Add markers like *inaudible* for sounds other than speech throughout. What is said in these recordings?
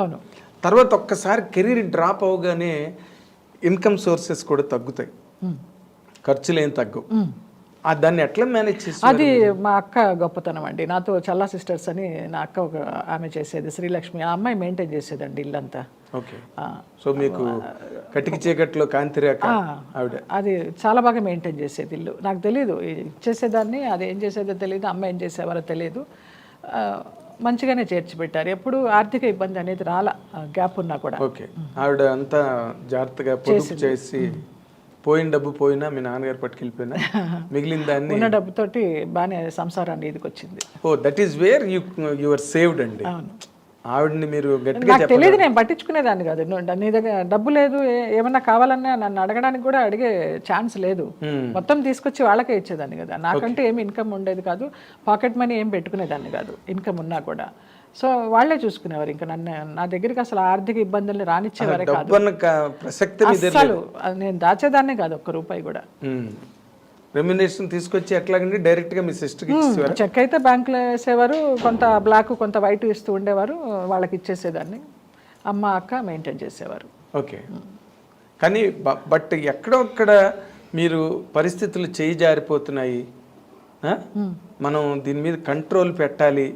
అవును. తర్వాత ఒక్కసారి కెరీర్ డ్రాప్ అవగానే ఇన్కమ్ సోర్సెస్ కూడా తగ్గుతాయి. ఖర్చులు ఏం తగ్గవు దాన్ని ఎట్లా మేనేజ్ చేసి అది మా అక్క గొప్పతనం అండి. నాతో చల్లా సిస్టర్స్ అని నా అక్క ఒక ఆమె చేసేది శ్రీలక్ష్మి. ఆ అమ్మాయి మెయింటైన్ చేసేదండి ఇల్లంతా. ఓకే. సో మీకు కటికి చీకట్లో కాంతిరేఖ ఆవిడ. అది చాలా బాగా మెయింటైన్ చేసేది ఇల్లు. నాకు తెలియదు ఇచ్చేసేదాన్ని అది ఏం చేసేదో తెలియదు అమ్మ ఏం చేసేవారో తెలియదు మంచిగానే చేర్చి పెట్టారు ఎప్పుడు ఆర్థిక ఇబ్బంది అనేది రాలా గ్యాప్ ఉన్నా కూడా. ఓకే. ఆవిడ అంతా జాగ్రత్తగా పొదుపు చేసి పోయిన డబ్బు పోయినా మీ నాన్నగారు పట్టుకెళ్ళిపోయినా? *laughs* మిగిలిన దాన్ని ఉన్న డబ్బుతోటి బాగానే సంసారాన్ని ఇదికి వచ్చింది ఓ that is where you your saved అండి. అవును. ఆవిడని మీరు గట్టిగా నాకు తెలియదు నేను పట్టించుకునేదాన్ని కాదు. నీ దగ్గర డబ్బు లేదు ఏమన్నా కావాలన్నా నన్ను అడగడానికి కూడా అడిగే ఛాన్స్ లేదు. మొత్తం తీసుకొచ్చి వాళ్ళకే ఇచ్చేదాన్ని కదా. నాకంటే ఏమి ఇన్కమ్ ఉండేది కాదు పాకెట్ మనీ ఏం పెట్టుకునేదాన్ని కాదు ఇన్కమ్ ఉన్నా కూడా. సో వాళ్ళే చూసుకునేవారు. ఇంకా నన్ను నా దగ్గరికి అసలు ఆర్థిక ఇబ్బందుల్ని రానిచ్చేవారే కాదు. అసలు నేను దాచేదాన్నే కాదు ఒక్క రూపాయి కూడా. రెమ్యునేషన్ తీసుకొచ్చి ఎట్లాగండి? డైరెక్ట్గా మీ సిస్టర్ ఇచ్చేవారు చెక్ అయితే బ్యాంకులో వేసేవారు. కొంత బ్లాక్ కొంత వైట్ ఇస్తూ ఉండేవారు. వాళ్ళకి ఇచ్చేసేదాన్ని. అమ్మ అక్క మెయింటైన్ చేసేవారు. ఓకే. కానీ బట్ ఎక్కడొక్కడ మీరు పరిస్థితులు చేయి జారిపోతున్నాయి? మనం దీని మీద కంట్రోల్ పెట్టాలి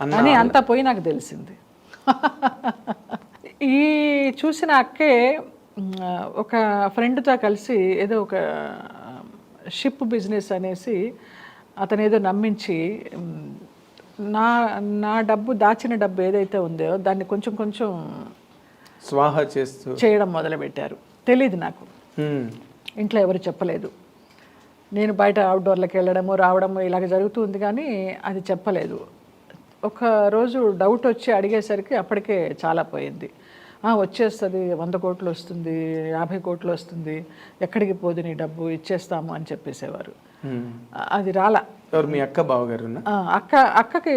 అన్న అని అంతా పోయి నాకు తెలిసింది. *laughs* ఈ చూసిన అక్కే ఒక ఫ్రెండ్తో కలిసి ఏదో ఒక షిప్ బిజినెస్ అనేసి అతను ఏదో నమ్మించి నా నా డబ్బు దాచిన డబ్బు ఏదైతే ఉందో దాన్ని కొంచెం కొంచెం స్వాహ చేస్తూ చేయడం మొదలుపెట్టారు. తెలియదు నాకు. ఇంట్లో ఎవరు చెప్పలేదు. నేను బయట అవుట్డోర్లకు వెళ్ళడము రావడము ఇలాగ జరుగుతుంది కానీ అది చెప్పలేదు. ఒక రోజు డౌట్ వచ్చి అడిగేసరికి అప్పటికే చాలా పోయింది. "ఆ, వచ్చేస్తుంది వంద కోట్లు వస్తుంది యాభై కోట్లు వస్తుంది ఎక్కడికి పోదు నీ డబ్బు ఇచ్చేస్తాము అని చెప్పేసేవారు. అది రాలా. ఎవరు మీ అక్క బావగారునా ఆ, అక్క అక్కకి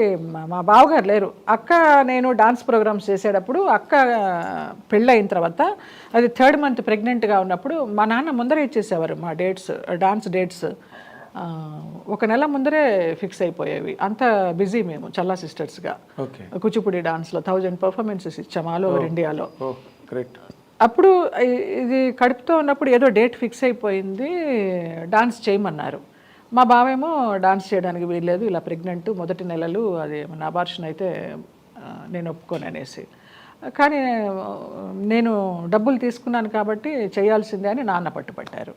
మా బావగారు లేరు. అక్క నేను డాన్స్ ప్రోగ్రామ్స్ చేసేటప్పుడు అక్క పెళ్ళయిన తర్వాత అది థర్డ్ మంత్ ప్రెగ్నెంట్గా ఉన్నప్పుడు మా నాన్న ముందరే ఇచ్చేసేవారు మా డేట్స్ డాన్స్ డేట్స్. ఒక నెల ముందరే ఫిక్స్ అయిపోయేవి. అంత బిజీ మేము చల్లా సిస్టర్స్గా. ఓకే. కూచిపూడి డాన్స్లో థౌజండ్ పర్ఫార్మెన్సెస్ ఇచ్చాము ఆల్ ఓవర్ ఇండియాలో. అప్పుడు ఇది కడుపుతో ఉన్నప్పుడు ఏదో డేట్ ఫిక్స్ అయిపోయింది డాన్స్ చేయమన్నారు. మా బావేమో డాన్స్ చేయడానికి వీల్లేదు ఇలా ప్రెగ్నెంట్ మొదటి నెలలు అది మన అబార్షన్ అయితే నేను ఒప్పుకోను అనేసి. కానీ నేను డబ్బులు తీసుకున్నాను కాబట్టి చేయాల్సిందే అని నాన్న పట్టుపట్టారు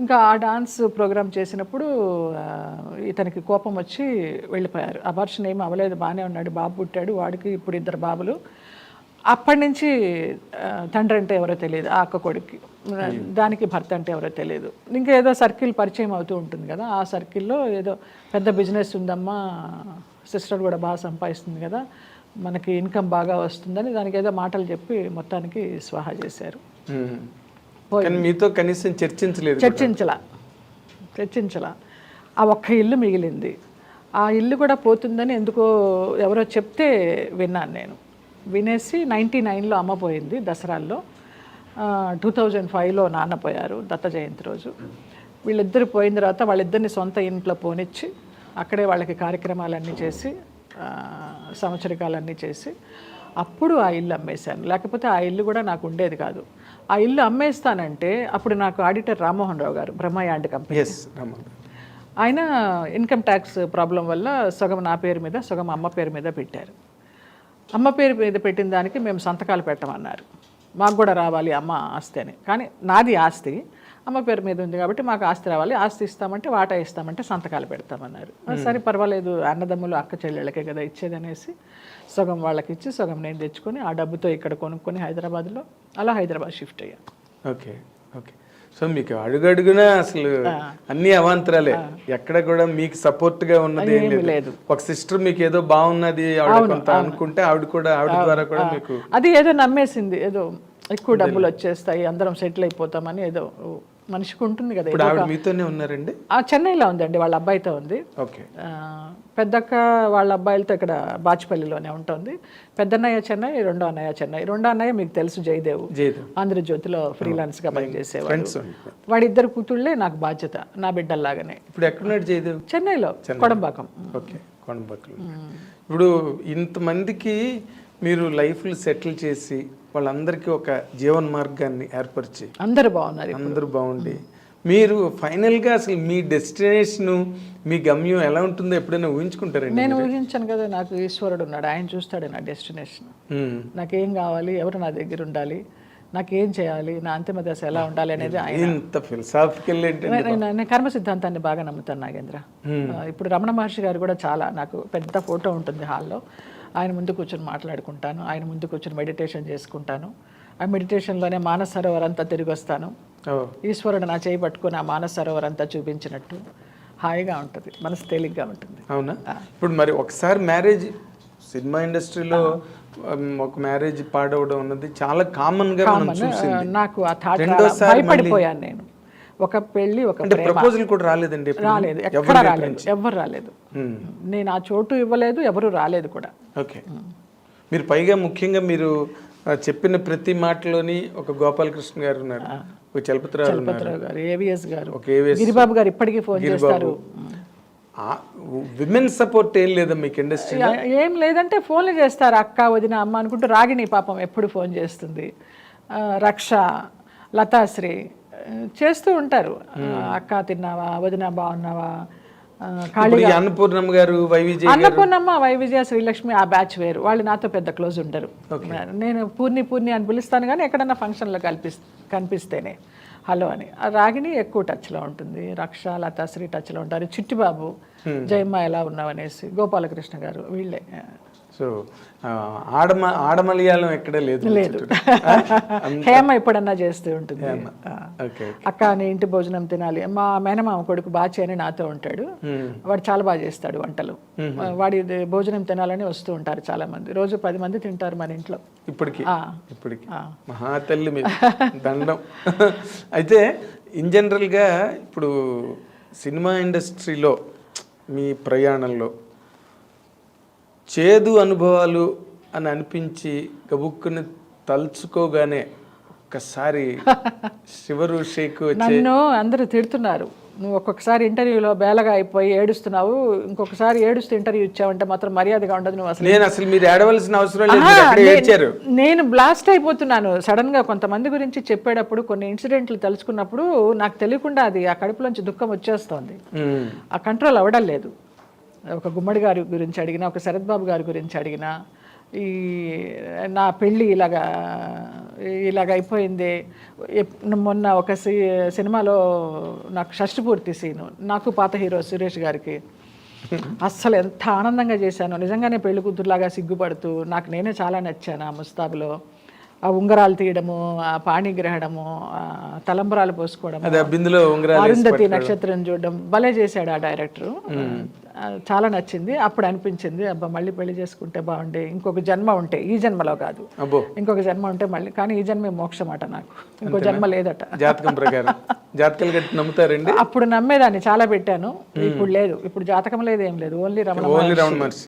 ఇంకా ఆ డాన్స్ ప్రోగ్రామ్ చేసినప్పుడు ఇతనికి కోపం వచ్చి వెళ్ళిపోయారు. అబార్షన్ ఏమీ అవ్వలేదు బాగానే ఉన్నాడు బాబు పుట్టాడు వాడికి ఇప్పుడు ఇద్దరు బాబులు. అప్పటి నుంచి తండ్రి అంటే ఎవరో తెలియదు ఆ అక్క కొడుక్కి. దానికి భర్త అంటే ఎవరో తెలియదు. ఇంకా ఏదో సర్కిల్ పరిచయం అవుతూ ఉంటుంది కదా ఆ సర్కిల్లో ఏదో పెద్ద బిజినెస్ ఉందమ్మా సిస్టర్ కూడా బాగా సంపాదిస్తుంది కదా మనకి ఇన్కమ్ బాగా వస్తుందని దానికి ఏదో మాటలు చెప్పి మొత్తానికి స్వాహా చేశారు. కానీ మీతో కనీసం చర్చించలేదు చర్చించలా. చర్చించలా. ఆ ఒక్క ఇల్లు మిగిలింది. ఆ ఇల్లు కూడా పోతుందని ఎందుకో ఎవరో చెప్తే విన్నాను నేను. వినేసి నైంటీ నైన్లో అమ్మ పోయింది దసరాల్లో. టూ థౌజండ్ ఫైవ్లో నాన్న పోయారు దత్త జయంతి రోజు. వీళ్ళిద్దరు పోయిన తర్వాత వాళ్ళిద్దరిని సొంత ఇంట్లో పోనిచ్చి అక్కడే వాళ్ళకి కార్యక్రమాలన్నీ చేసి సంవత్సరికాలన్నీ చేసి అప్పుడు ఆ ఇల్లు అమ్మేశాను. లేకపోతే ఆ ఇల్లు కూడా నాకు ఉండేది కాదు. ఆ ఇల్లు అమ్మేస్తానంటే అప్పుడు నాకు ఆడిటర్ రామ్మోహన్ రావు గారు బ్రహ్మయాండ్ కంపెనీ. ఆయన ఇన్కమ్ ట్యాక్స్ ప్రాబ్లం వల్ల సగం నా పేరు మీద సగం అమ్మ పేరు మీద పెట్టారు. అమ్మ పేరు మీద పెట్టిన దానికి మేము సంతకాలు పెట్టమన్నారు. మాకు కూడా రావాలి అమ్మ ఆస్తి అని. కానీ నాది ఆస్తి. అమ్మ పేరు మీద ఉంది కాబట్టి మాకు ఆస్తి రావాలి. ఆస్తి ఇస్తామంటే వాటా ఇస్తామంటే సంతకాలు పెడతామన్నారు. సరే పర్వాలేదు అన్నదమ్ములు అక్క చెల్లెళ్ళకే కదా ఇచ్చేది అనేసి సగం వాళ్ళకి ఇచ్చి సగం నేను తెచ్చుకొని ఆ డబ్బుతో ఇక్కడ కొనుక్కొని హైదరాబాద్లో అలా హైదరాబాద్ షిఫ్ట్ అయ్యాను ఓకే ఓకే. సో మీకు అడుగడుగునా అసలు అన్ని అవాంతరాలే. ఎక్కడ కూడా మీకు సపోర్ట్గా ఉన్నది ఏం లేదు. ఒక సిస్టర్ మీకు ఏదో బాగున్నది ఆవిడ కొంత అనుకుంటే ఆవిడ కూడా ఆవిడ ద్వారా కూడా మీకు అది ఏదో నమ్మేసింది. ఏదో ఎక్కువ డబ్బులు వచ్చేస్తాయి అందరం సెటిల్ అయిపోతామని ఏదో మనిషికి ఉంటుంది కదా మీతోనే ఉన్నారండి? చెన్నైలో ఉందండి వాళ్ళ అబ్బాయితో ఉంది. పెద్దక్క వాళ్ళ అబ్బాయిలతో ఇక్కడ బాచిపల్లిలోనే ఉంటుంది. పెద్దన్నయ్య చెన్నై రెండో అన్నయ్య చెన్నై. రెండో అన్నయ్య మీకు తెలుసు జయదేవ్. ఆంధ్రజ్యోతిలో ఫ్రీలాన్స్గా పనిచేసేవాడు. వాడిద్దరు కూతుళ్ళే నాకు బాధ్యత నా బిడ్డల్లాగానే. ఇప్పుడు ఎక్కడున్నాడు జయదేవ్? చెన్నైలో కొడంబాకం. ఓకే కొండపక్కలు ఇప్పుడు ఇంతమందికి మీరు లైఫ్లు సెటిల్ చేసి వాళ్ళందరికీ ఒక జీవన మార్గాన్ని ఏర్పరిచి అందరు బాగున్నారు అందరూ బాగుండి. మీరు ఫైనల్గా అసలు మీ డెస్టినేషన్ మీ గమ్యం ఎలా ఉంటుందో ఎప్పుడైనా ఊహించుకుంటారండి నేను ఊహించాను కదా నాకు ఈశ్వరుడు ఉన్నాడు ఆయన చూస్తాడు నా డెస్టినేషన్. నాకేం కావాలి ఎవరు నా దగ్గర ఉండాలి నాకేం చేయాలి నా అంతిమ దశ ఎలా ఉండాలి అనేది ఆయన. ఇంత ఫిలసాఫికల్ నేను- కర్మ సిద్ధాంతాన్ని బాగా నమ్ముతాను నాగేంద్ర. ఇప్పుడు రమణ మహర్షి గారు కూడా చాలా నాకు పెద్ద ఫోటో ఉంటుంది హాల్లో. ఆయన ముందు కూర్చొని మాట్లాడుకుంటాను ఆయన ముందు కూర్చొని మెడిటేషన్ చేసుకుంటాను. ఆ మెడిటేషన్లోనే మానస సరోవర్ అంతా తిరిగి వస్తాను. ఈశ్వరుడు నా చేయి పట్టుకొని ఆ మానస సరోవర్ అంతా చూపించినట్టు హాయిగా ఉంటుంది మనసు తేలిగ్గా ఉంటుంది. అవునా? ఇప్పుడు మరి ఒకసారి మ్యారేజ్ సినిమా ఇండస్ట్రీలో ఒక మ్యారేజ్ పాడవడం అన్నది చాలా కామన్గా నాకు ఆ థాట్ భయపడిపోయాను నేను. ఒక పెళ్ళి ఒక ప్రపోజల్ కూడా రాలేదండి? రాలేదు. ఎక్కడ రాలేదు. ఎవ్వరు రాలేదు. నేను ఆ చోటు ఇవ్వలేదు ఎవరు రాలేదు కూడా. ఓకే. మీరు పైగా ముఖ్యంగా మీరు చెప్పిన ప్రతి మాటలోని ఒక గోపాలకృష్ణ గారు ఉన్నారు. ఒక చలపతిరావు గారు ఏవిఎస్ గారు. గిరిబాబు గారు ఇప్పటికీ ఫోన్ చేస్తారు. విమెన్ సపోర్ట్ ఏం లేదా మీకు ఇండస్ట్రీ ఏం లేదంటే ఫోన్లు చేస్తారు. అక్క వదిన అమ్మ అనుకుంటూ రాగిణి పాపం ఎప్పుడు ఫోన్ చేస్తుంది. రక్ష లతాశ్రీ చేస్తూ ఉంటారు. అక్క తిన్నావా? వదిన బాగున్నావా? అన్నపూర్ణమ్మ గారు వైవిజయ్ అన్నపూర్ణమ్మ వై విజయ శ్రీలక్ష్మి ఆ బ్యాచ్ వేరు. వాళ్ళు నాతో పెద్ద క్లోజ్ ఉండరు నేను పూర్ణి పూర్ణి అని పిలుస్తాను కానీ ఎక్కడన్నా ఫంక్షన్లో కల్పిస్ కనిపిస్తేనే. హలో అని. ఆ రాగిణి ఎక్కువ టచ్లో ఉంటుంది. రక్ష లతాశ్రీ టచ్లో ఉంటారు. చిట్టిబాబు జయమ్మ ఎలా ఉన్నావు అనేసి. గోపాలకృష్ణ గారు వీళ్ళే. సో ఆడమ ఆడమలయాళం ఎక్కడే లేదు లేదు. *laughs* హేమ ఎప్పుడన్నా చేస్తూ ఉంటుంది. అక్క నీ ఇంటి భోజనం తినాలి. మా మేనమామ కొడుకు బాచి అని నాతో ఉంటాడు. వాడు చాలా బాగా చేస్తాడు వంటలు. వాడి భోజనం తినాలని వస్తూ ఉంటారు చాలా మంది రోజు పది మంది తింటారు మన ఇంట్లో. ఇప్పటికి. ఇప్పటికి. మహా తల్లి మీరు *laughs* దండం. *laughs* అయితే ఇన్ జనరల్గా ఇప్పుడు సినిమా ఇండస్ట్రీలో మీ ప్రయాణంలో చేదు అనుభవాలు అని అనిపించి గబుక్కుని తలుచుకోగానే ఒక్కసారి *laughs* శివరు షేక్ నన్ను అందరూ తిడుతున్నారు. నువ్వు ఒక్కొక్కసారి ఇంటర్వ్యూలో బేలగా అయిపోయి ఏడుస్తున్నావు ఇంకొకసారి ఏడుస్తూ ఇంటర్వ్యూ ఇచ్చావంటే మాత్రం మర్యాదగా ఉండదు నువ్వు అసలు. నేను అసలు మీరు ఏడవలసిన అవసరం నేను బ్లాస్ట్ అయిపోతున్నాను. సడన్గా కొంతమంది గురించి చెప్పేటప్పుడు కొన్ని ఇన్సిడెంట్లు తలుచుకున్నప్పుడు నాకు తెలియకుండా అది ఆ కడుపులోంచి దుఃఖం వచ్చేస్తోంది. ఆ కంట్రోల్ అవ్వడం లేదు. ఒక గుమ్మడి గారి గురించి అడిగినా ఒక శరత్ బాబు గారి గురించి అడిగినా ఈ నా పెళ్ళి ఇలాగా ఇలాగ అయిపోయింది. మొన్న ఒక సి సినిమాలో నాకు షష్టి పూర్తి సీను నాకు పాత హీరో సురేష్ గారికి. అస్సలు ఎంత ఆనందంగా చేశాను. నిజంగానే పెళ్ళి కూతురులాగా సిగ్గుపడుతూ నాకు నేనే చాలా నచ్చాను ఆ ముస్తాబులో. ఆ ఉంగరాలు తీయడము ఆ పాణిగ్రహణము ఆ తలంబరాలు వేసి అరుంధతి నక్షత్రం చూడడం భలే చేశాడు ఆ డైరెక్టర్. చాలా నచ్చింది. అప్పుడు అనిపించింది అబ్బా మళ్ళీ పెళ్ళి చేసుకుంటే బాగుండే. ఇంకొక జన్మ ఉంటే ఈ జన్మలో కాదు. ఇంకొక జన్మ ఉంటే మళ్ళీ కానీ ఈ జన్మే మోక్షం అట నాకు. ఇంకో జన్మ లేదట. జాతకం ప్రకారం. జాతకాలు గట్టి నమ్ముతారండి? అప్పుడు నమ్మేదాన్ని చాలా పెట్టాను. ఇప్పుడు లేదు. ఇప్పుడు జాతకం లేదు ఏం లేదు. Only Ramana only Ramana Maharshi.